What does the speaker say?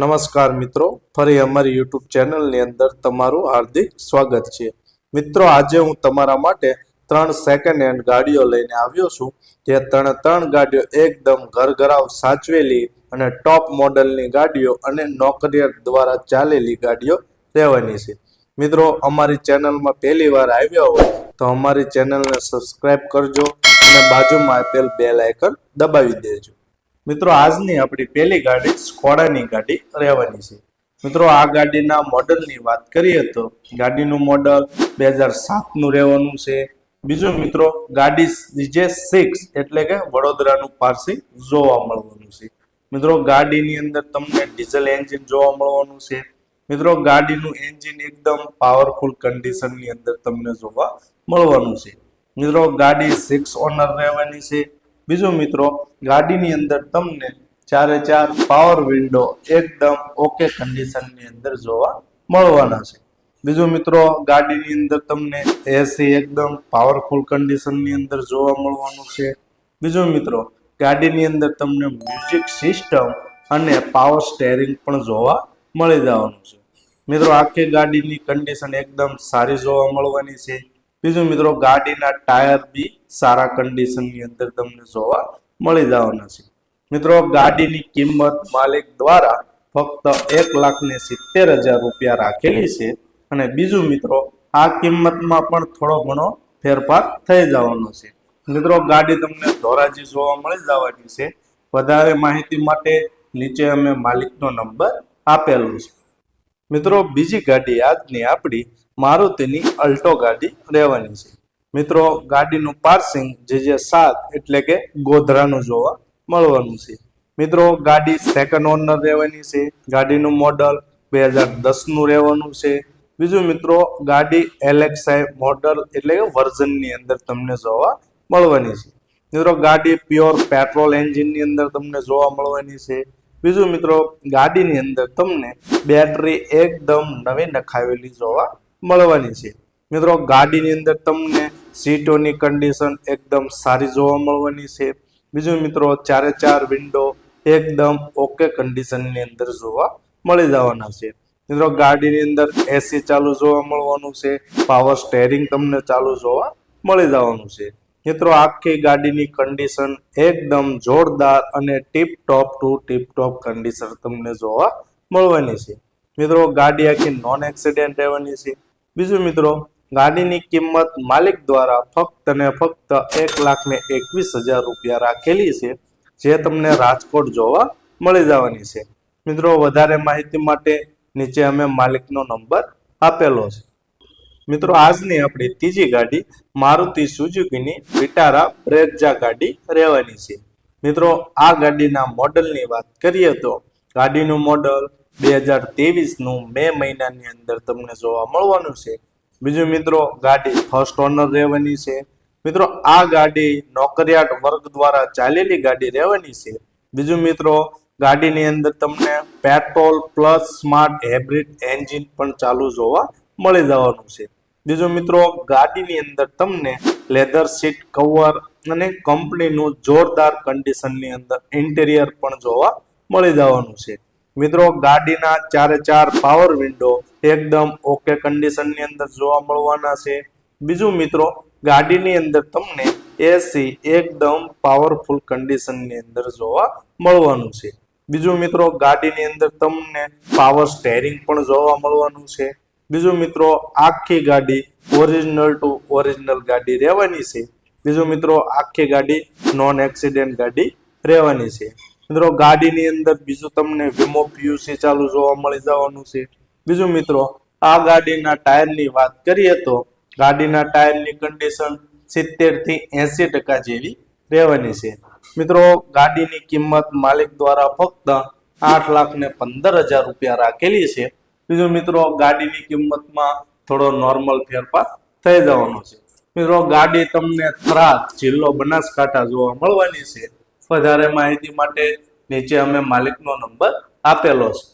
નમસ્કાર મિત્રો. ફરી અમારી યુટ્યુબ ચેનલની અંદર તમારું હાર્દિક સ્વાગત છે. મિત્રો, આજે હું તમારા માટે ત્રણ સેકન્ડ હેન્ડ ગાડીઓ લઈને આવ્યો છું. જે ત્રણે ત્રણ ગાડીઓ એકદમ ઘરઘરાવ સાચવેલી અને ટોપ મોડલની ગાડીઓ અને નોકરિયાત દ્વારા ચાલેલી ગાડીઓ રહેવાની છે. મિત્રો, અમારી ચેનલમાં પહેલી વાર આવ્યા હોય તો અમારી ચેનલને સબસ્ક્રાઈબ કરજો અને બાજુમાં આપેલ બેલ આઇકન દબાવી દેજો. મિત્રો, આજની આપણી પહેલી ગાડી સ્કોડાની ગાડી રહેવાની છે. મિત્રો, આ ગાડીના મોડલની વાત કરીએ તો ગાડીનું મોડલ બે હજાર સાતનું રહેવાનું છે. બીજું મિત્રો, ગાડી જે સિક્સ એટલે કે વડોદરાનું પારસી જોવા મળવાનું છે. મિત્રો, ગાડીની અંદર તમને ડીઝલ એન્જિન જોવા મળવાનું છે. મિત્રો, ગાડીનું એન્જિન એકદમ પાવરફુલ કન્ડિશનની અંદર તમને જોવા મળવાનું છે. મિત્રો, ગાડી સિક્સ ઓનર રહેવાની છે. બીજું મિત્રો, ગાડીની અંદર તમને ચારે ચાર પાવર વિન્ડો એકદમ ઓકે કન્ડિશનની અંદર જોવા મળવાના છે. બીજું મિત્રો, ગાડીની અંદર તમને એસી એકદમ પાવરફુલ કન્ડિશનની અંદર જોવા મળવાનું છે. બીજું મિત્રો, ગાડીની અંદર તમને મ્યુઝિક સિસ્ટમ અને પાવર સ્ટેરિંગ પણ જોવા મળી જવાનું છે. મિત્રો, આખી ગાડીની કન્ડિશન એકદમ સારી જોવા મળવાની છે. બીજું મિત્રો, ગાડીના ટાયર બી સારા કન્ડિશનની અંદર તમને જોવા મળી જવાના છે. મિત્રો, ગાડીની કિંમત માલિક દ્વારા ફક્ત એક લાખને સિત્તેર હજાર રૂપિયા રાખેલી છે અને બીજું મિત્રો, આ કિંમતમાં પણ થોડો ઘણો ફેરફાર થઈ જવાનો છે. મિત્રો, ગાડી તમને ધોરાજી જોવા મળી જવાની છે. વધારે માહિતી માટે નીચે અમે માલિકનો નંબર આપેલો છે. મિત્રો, બીજી ગાડી આજની આપણી મારુતિની અલ્ટો ગાડી રહેવાની છે. મિત્રો, ગાડીનું પાર્સિંગ જે જે સાત એટલે કે ગોધરાનું જોવા મળવાનું છે. મિત્રો, ગાડી સેકન્ડ ઓનર રહેવાની છે. ગાડીનું મોડલ બે હજાર દસનું રહેવાનું છે. બીજું મિત્રો, ગાડી એલેક્સાઈ મોડલ એટલે કે વર્ઝનની અંદર તમને જોવા મળવાની છે. મિત્રો, ગાડી પ્યોર પેટ્રોલ એન્જિનની અંદર તમને જોવા મળવાની છે. બીજું મિત્રો, ગાડીની અંદર તમને બેટરી એકદમ નવી નખાવેલી જોવા મળવાની છે. મિત્રો, ગાડીની અંદર તમને સીટોની કન્ડિશન એકદમ સારી જોવા મળવાની છે. બીજું મિત્રો, ચારે ચાર વિન્ડો એકદમ ઓકે કન્ડિશનની અંદર જોવા મળી જવાના છે. મિત્રો, ગાડીની અંદર એસી ચાલુ જોવા મળવાનું છે. પાવર સ્ટેરિંગ તમને ચાલુ જોવા મળી જવાનું છે. મિત્રો, આખી ગાડીની કન્ડિશન એકદમ જોરદાર અને tip top to tip top condition તમને જોવા મળવાની છે. મિત્રો, ગાડી આખી નોન એક્સિડેન્ટ રહેવાની છે. બીજું મિત્રો, ગાડીની કિંમત માલિક દ્વારા ફક્ત ને ફક્ત એક લાખ ને એકવીસ હજાર રૂપિયા રાખેલી છે, જે તમને રાજકોટ જોવા મળી જવાની છે. મિત્રો, વધારે માહિતી માટે નીચે અમે માલિકનો નંબર આપેલો છે. મિત્રો, આજની આપણી ત્રીજી ગાડી મારુતિ સુઝુકીની વિટારા બ્રેજા ગાડી રહેવાની છે. મિત્રો, આ ગાડીના મોડલની વાત કરીએ તો ગાડીનું મોડલ બે હજાર તેવીસનું મે મહિનાની અંદર તમને જોવા મળવાનું છે. બીજું મિત્રો, ગાડી ફર્સ્ટ ઓનર રહેવાની છે. મિત્રો, આ ગાડી નોકરિયાત વર્ગ દ્વારા ચાલેલી ગાડી રહેવાની છે. બીજું મિત્રો, ગાડીની અંદર તમને petrol plus smart hybrid engine પણ ચાલુ જોવા મળી જવાનું છે. બીજું મિત્રો, ગાડીની અંદર તમને લેધર સીટ કવર અને કંપનીનું જોરદાર કન્ડિશનની અંદર ઇન્ટેરિયર પણ જોવા મળી જવાનું છે. મિત્રો, ગાડીના ચારે ચાર પાવર વિન્ડો એકદમ ઓકે કન્ડિશનની અંદર જોવા મળવાના છે. બીજું મિત્રો, ગાડીની અંદર તમને એસી એકદમ પાવરફુલ કન્ડિશનની અંદર જોવા મળવાનું છે. બીજું મિત્રો, ગાડીની અંદર તમને પાવર સ્ટેરિંગ પણ જોવા મળવાનું છે. બીજું મિત્રો, આખી ગાડી ઓરિજિનલ ટુ ઓરિજિનલ ગાડી રહેવાની છે. બીજું મિત્રો, આખી ગાડી નોન એક્સિડેન્ટ ગાડી રહેવાની છે. મિત્રો, ગાડીની અંદર બીજું તમને વીમો પીયુસી ચાલુ જોવા મળી જવાનું છે. બીજું મિત્રો, આ ગાડીના ટાયરની વાત કરીએ તો, ગાડીના ટાયરની કન્ડિશન સિત્તેરથી એસી ટકા જેવી રહેવાની છે. મિત્રો, ગાડીની કિંમત માલિક દ્વારા ફક્ત આઠ લાખ ને પંદર હજાર રૂપિયા રાખેલી છે. બીજું મિત્રો, ગાડીની કિંમતમાં થોડો નોર્મલ ફેરફાર થઈ જવાનો છે. મિત્રો, ગાડી તમને થરાદ જિલ્લો બનાસકાંઠા જોવા મળવાની છે. વધારે માહિતી માટે નીચે અમે માલિકનો નંબર આપેલો છે.